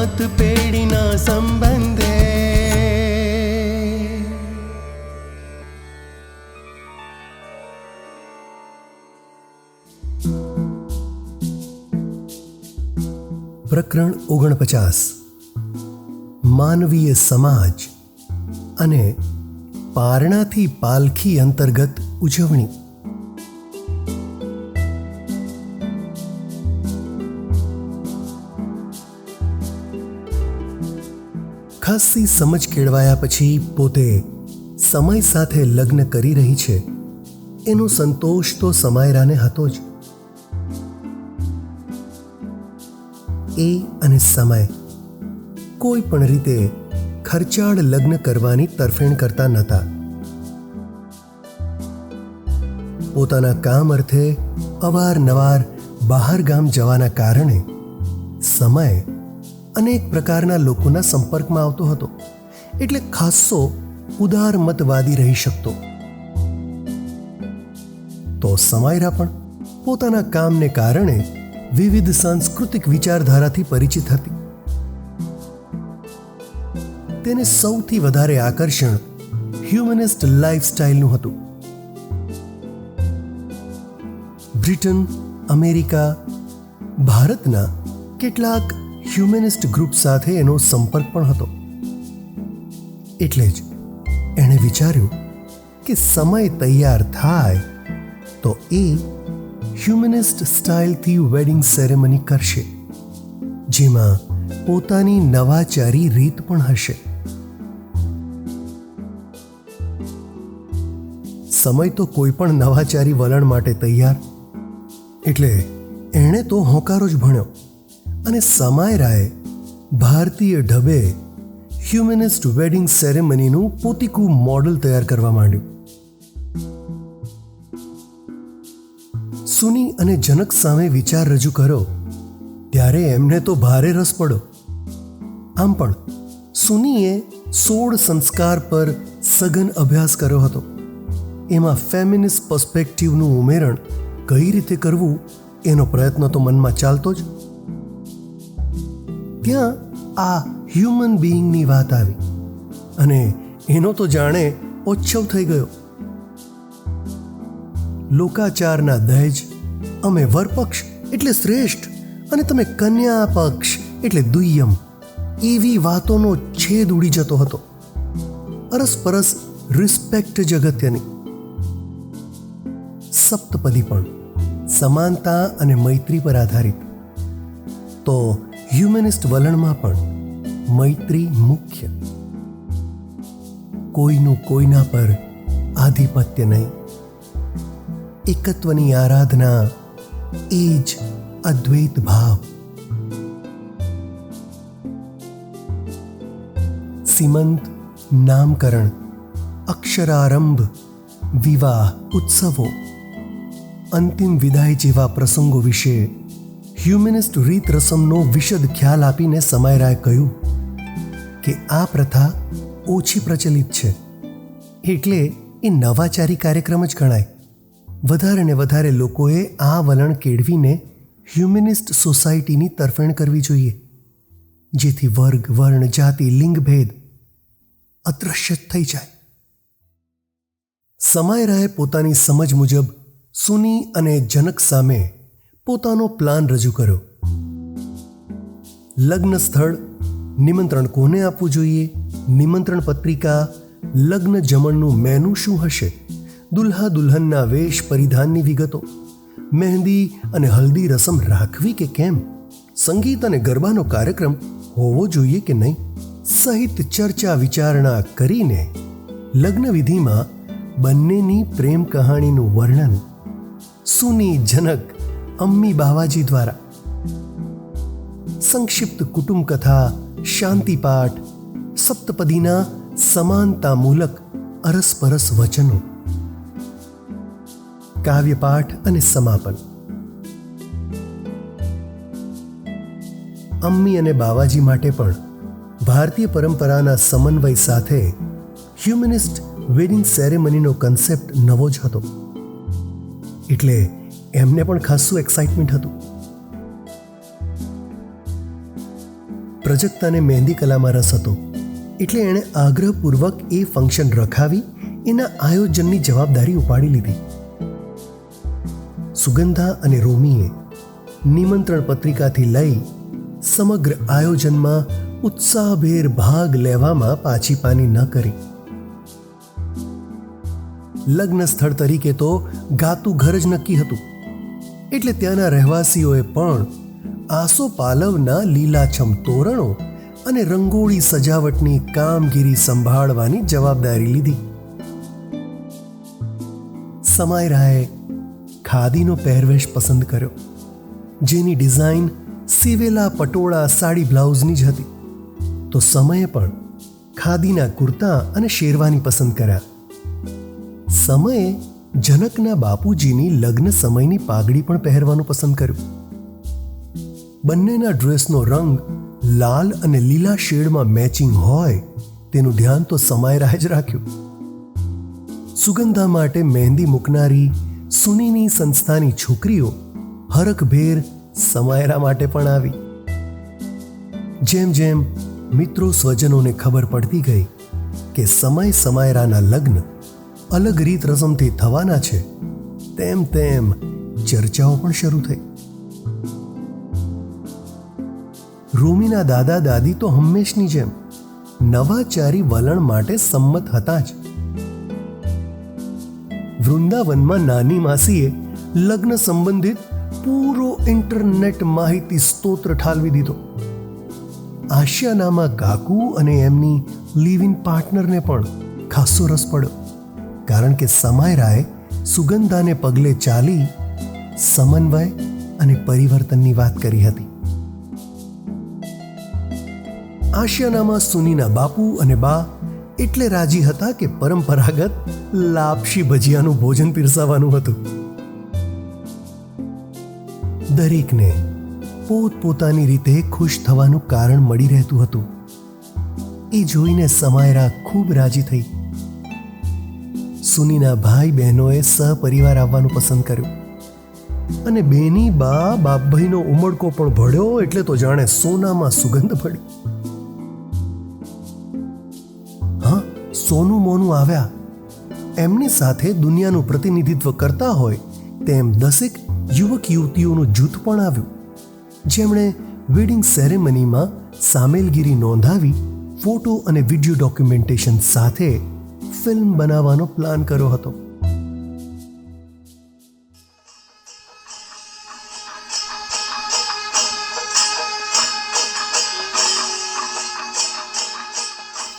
સાત પેઢીના સંબંધે પ્રકરણ ઓગણપચાસ માનવીય સમાજ અને પારણાથી પાલખી અંતર્ગત ઉજવણી ખાસી સમજ કેળવાયા પછી પોતે સમય સાથે લગ્ન કરી રહી છે. એનો સંતોષ તો સમાયરાને હતો જ. એ અને સમય કોઈ પણ રીતે ખર્ચાળ લગ્ન કરવાની તરફેણ કરતા નહોતા. પોતાના કામ અર્થે અવારનવાર બહાર ગામ જવાના કારણે સમય અનેક પ્રકારના લોકોના સંપર્કમાં આવતો હતો. એટલે ખાસ્સો ઉદાર મતવાદી રહી શકતો. તો સમાયરા પણ પોતાના કામને કારણે વિવિધ સાંસ્કૃતિક વિચારધારાથી પરિચિત હતી. તેને સૌથી વધારે આકર્ષણ હ્યુમનિસ્ટ લાઇફસ્ટાઇલનું હતું. બ્રિટન, અમેરિકા, ભારતના કેટલાક હ્યુમનિસ્ટ ગ્રુપ સાથે એનો સંપર્ક પણ હતો. એટલે જ એણે વિચાર્યું કે સમય તૈયાર થાય તો એ હ્યુમનિસ્ટ સ્ટાઇલથી વેડિંગ સેરેમની કરશે, જેમાં પોતાની નવાચારી રીત પણ હશે. સમય તો કોઈ પણ નવાચારી વલણ માટે તૈયાર, એટલે એણે તો હોંકારો જ ભણ્યો. અને સમાયરાએ ભારતીય ઢબે હ્યુમેનિસ્ટ વેડિંગ સેરેમનીનું પોતીકું મોડલ તૈયાર કરવા માંડ્યું. સુની અને જનક સામે વિચાર રજૂ કર્યો ત્યારે એમને તો ભારે રસ પડ્યો. આમ પણ, સુનીએ સોળ સંસ્કાર પર સઘન અભ્યાસ કર્યો હતો. એમાં ફેમિનિસ્ટ પર્સ્પેક્ટિવનું ઉમેરણ કઈ રીતે કરવું, એનો પ્રયત્ન તો મનમાં ચાલતો જ ત્યાં આ હ્યુમન બિઈંગની વાત આવી? અને એનો તો જાણે ઓછવ થઈ ગયો. લોકાચારના દહેજ, અમે વરપક્ષ એટલે શ્રેષ્ઠ, અને તમે કન્યા પક્ષ એટલે દુય્યમ, એવી વાતોનો છેદ ઉડી જતો હતો. અરસપરસ રિસ્પેક્ટ જ અગત્યની સપ્તપદી પણ, સમાનતા અને મૈત્રી પર આધારિત. તો હ્યુમનિસ્ટ વલણમાં પણ મૈત્રી મુખ્ય. કોઈનું કોઈના પર આધિપત્ય નહીં. એકત્વની આરાધના એ જ અદ્વૈત ભાવ. સીમંત નામકરણ, અક્ષરારંભ, વિવાહ, ઉત્સવો, અંતિમ વિદાય જેવા પ્રસંગો વિશે હ્યુમનિસ્ટ રીત રસમનો વિશદ ખ્યાલ આપીને સમાયરાએ કહ્યું કે આ પ્રથા ઓછી પ્રચલિત છે. એટલે એ નવાચારી કાર્યક્રમ જ ગણાય. વધારે ને વધારે લોકોએ આ વલણ કેળવીને હ્યુમેનિસ્ટ સોસાયટીની તરફેણ કરવી જોઈએ. જેથી વર્ગ, વર્ણ, જાતિ, લિંગભેદ અદ્રશ્ય થઈ જાય. સમાયરાએ પોતાની સમજ મુજબ સુની અને જનક સામે પોતાનો પ્લાન રજૂ કર્યો. લગ્ન સ્થળ, નિમંત્રણ કોને આપવું જોઈએ? નિમંત્રણ પત્રિકા, લગ્ન જમણનું મેનુ શું હશે? દુલ્હા દુલ્હનના વેશ પરિધાનની વિગતો. મહેંદી અને હલ્દી રસમ રાખવી કે કેમ? સંગીત અને ગરબાનો કાર્યક્રમ હોવો જોઈએ કે નહીં? સહિત ચર્ચા વિચારણા કરીને લગ્ન વિધિમાં બંનેની પ્રેમ કહાણીનું વર્ણન. સુની જનક અમ્મી બાવાજી દ્વારા. સંક્ષિપ્ત કુટુંબ કથા શાંતિપાઠ સપ્તપદીના સમાનતામૂલક અરસપરસ વચનો. કાવ્યપાઠ અને સમાપન. અમ્મી અને બાવાજી માટે પણ ભારતીય પરંપરાના સમન્વય સાથે હ્યુમનિસ્ટ વેડિંગ સેરેમનીનો કન્સેપ્ટ નવો જ હતો. એટલે એમને પણ ખાસું એક્સાઇટમેન્ટ હતું. પ્રજક્તાને મહેંદી કલામાં રસ હતો. એટલે એણે આગ્રહપૂર્વક એ ફંક્શન રખાવી, એના આયોજનની જવાબદારી ઉપાડી લીધી. સુગંધા અને રોમીએ નિમંત્રણ પત્રિકાથી લઈ સમગ્ર આયોજનમાં ઉત્સાહભેર ભાગ લેવામાં પાછી પાની ન કરી. લગ્ન સ્થળ તરીકે તો ગાતું ઘર જ નક્કી હતું. એટલે ત્યાંના રહેવાસીઓએ પણ આસો પાલવના લીલાછમ તોરણો અને રંગોળી સજાવટની કામગીરી સંભાળવાની જવાબદારી લીધી. સમાયરાએ ખાદીનો પહેરવેશ પસંદ કર્યો, જેની ડિઝાઇન સીવેલા પટોળા સાડી બ્લાઉઝની જ હતી. તો સમયે પણ ખાદીના કુર્તા અને શેરવાની પસંદ કર્યા. સમયે જનકના બાપુજીની લગ્ન સમયની પાઘડી પણ પહેરવાનું પસંદ કર્યું. બંનેના ડ્રેસનો રંગ લાલ અને લીલા શેડમાં મેચિંગ હોય તેનું ધ્યાન તો સમાયરાએ જ રાખ્યું. સુગંધા માટે મહેંદી મૂકનારી સુનીની સંસ્થાની છોકરીઓ હરખભેર સમાયરા માટે પણ આવી. જેમ જેમ મિત્રો સ્વજનોને ખબર પડતી ગઈ કે સમય સમાયરાના લગ્ન અલગ રીત રસમથી થવાના છે. તેમ તેમ ચર્ચાઓ પણ શરૂ થઈ. રૂમીના દાદા દાદી તો હંમેશની જેમ નવાચારી વલણ માટે સંમત હતા જ. વૃંદાવનમાં નાની માસીએ લગ્ન સંબંધિત પૂરો ઇન્ટરનેટ માહિતી સ્તોત્ર ઠાલવી દીધો. આશિયાનામાં કાકુ અને એમની લિવ ઇન પાર્ટનરને પણ ખાસો રસ પડ્યો. કારણ કે સમાયરાએ સુગંધાને પગલે ચાલી સમન્વય અને પરિવર્તનની વાત કરી હતી. આશિયાનામાં સુનીના બાપુ અને બા એટલે રાજી હતા કે પરંપરાગત લાપશી ભજીયાનું ભોજન પીરસાવાનું હતું. દરેકને પોતપોતાની રીતે ખુશ થવાનું કારણ મળી રહેતું હતું. એ જોઈને સમાયરા ખૂબ રાજી થઈ. સુનીના ભાઈ બહેનોએ સહપરિવાર આવવાનું પસંદ કર્યું. અને બેની બા, બાપભાઈનો ઉમળકો પણ ભળ્યો એટલે તો જાણે સોનામાં સુગંધ પડી. હા, સોનું મોનું આવ્યા. એમની સાથે દુનિયાનું પ્રતિનિધિત્વ કરતા હોય તેમ દસેક યુવક યુવતીઓનું જૂથ પણ આવ્યું. જેમણે વેડિંગ સેરેમનીમાં સામેલગીરી નોંધાવી, ફોટો અને વીડિયો ડોક્યુમેન્ટેશન સાથે ફિલ્મ બનાવવાનો પ્લાન કર્યો હતો.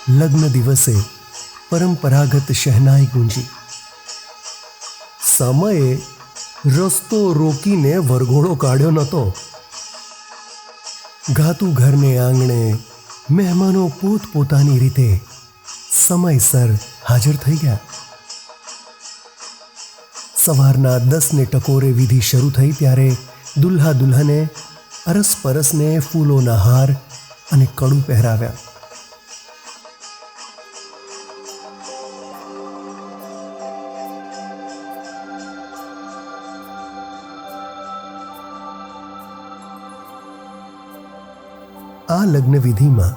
લગ્ન દિવસે પરંપરાગત શહેનાઈ ગુંજી. સમયે રસ્તો રોકીને વરઘોડો કાઢ્યો નહોતો. ગાતું ઘરને આંગણે મહેમાનો પોતપોતાની રીતે સમયસર હાજર થઈ ગયા. સવારના દસને ટકોરે વિધિ શરૂ થઈ ત્યારે દુલ્હા દુલ્હને અરસપરસને ફૂલોના હાર અને કડું પહેરાવ્યા. આ લગ્ન વિધિમાં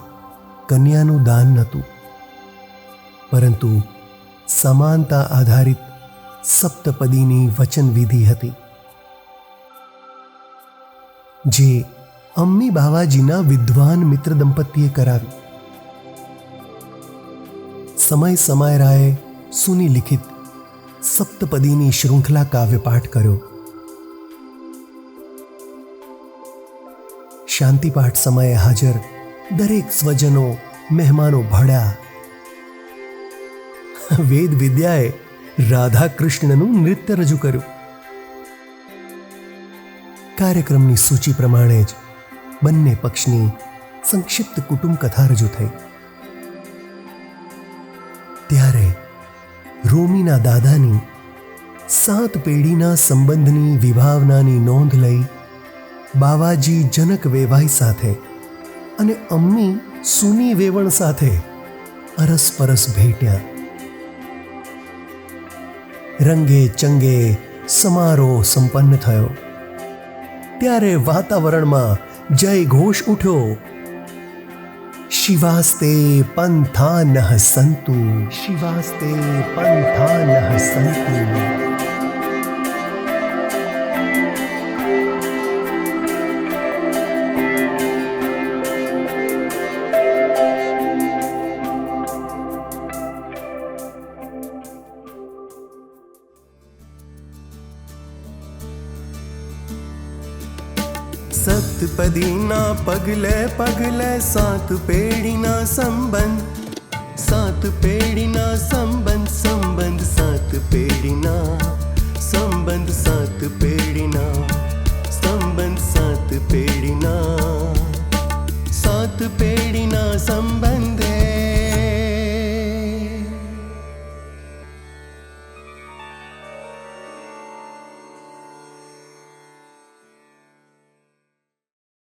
કન્યાનું દાન નહોતું. પરંતુ સમાનતા આધારિત સપ્તપદીની વચનવિધિ હતી. જે અમ્મી બાવાજીના વિદ્વાન મિત્ર દંપતીએ કરાવી. સમય સમાયરાએ સુની સુનિલિખિત સપ્તપદીની શૃંખલા કાવ્ય પાઠ કર્યો. શાંતિપાઠ સમયે હાજર દરેક સ્વજનો, મહેમાનો ભળ્યા વેદ વિદ્યાએ રાધા કૃષ્ણનું નૃત્ય રજૂ કર્યું. કાર્યક્રમની સૂચિ પ્રમાણે જ બંને પક્ષની સંક્ષિપ્ત કુટુંબ કથા રજૂ થઈ. ત્યારે રોમીના દાદાની સાત પેઢીના સંબંધની વિભાવનાની નોંધ લઈ બાવાજી જનક વેવાઈ સાથે અને અમ્મી સુની વેવણ સાથે અરસપરસ ભેટ્યા. રંગે ચંગે સમારોહ સંપન્ન થયો. ત્યારે વાતાવરણમાં જય ઘોષ ઉઠ્યો. શિવાસ્તે પંથા નહ સંતુ, શિવાસ્તે પંથાનઃ સંતુ. સતપદીના પગલે પગલે સાત પેઢીના સંબંધ સાત પેઢીના સંબંધ સંબંધ સાત પેઢીના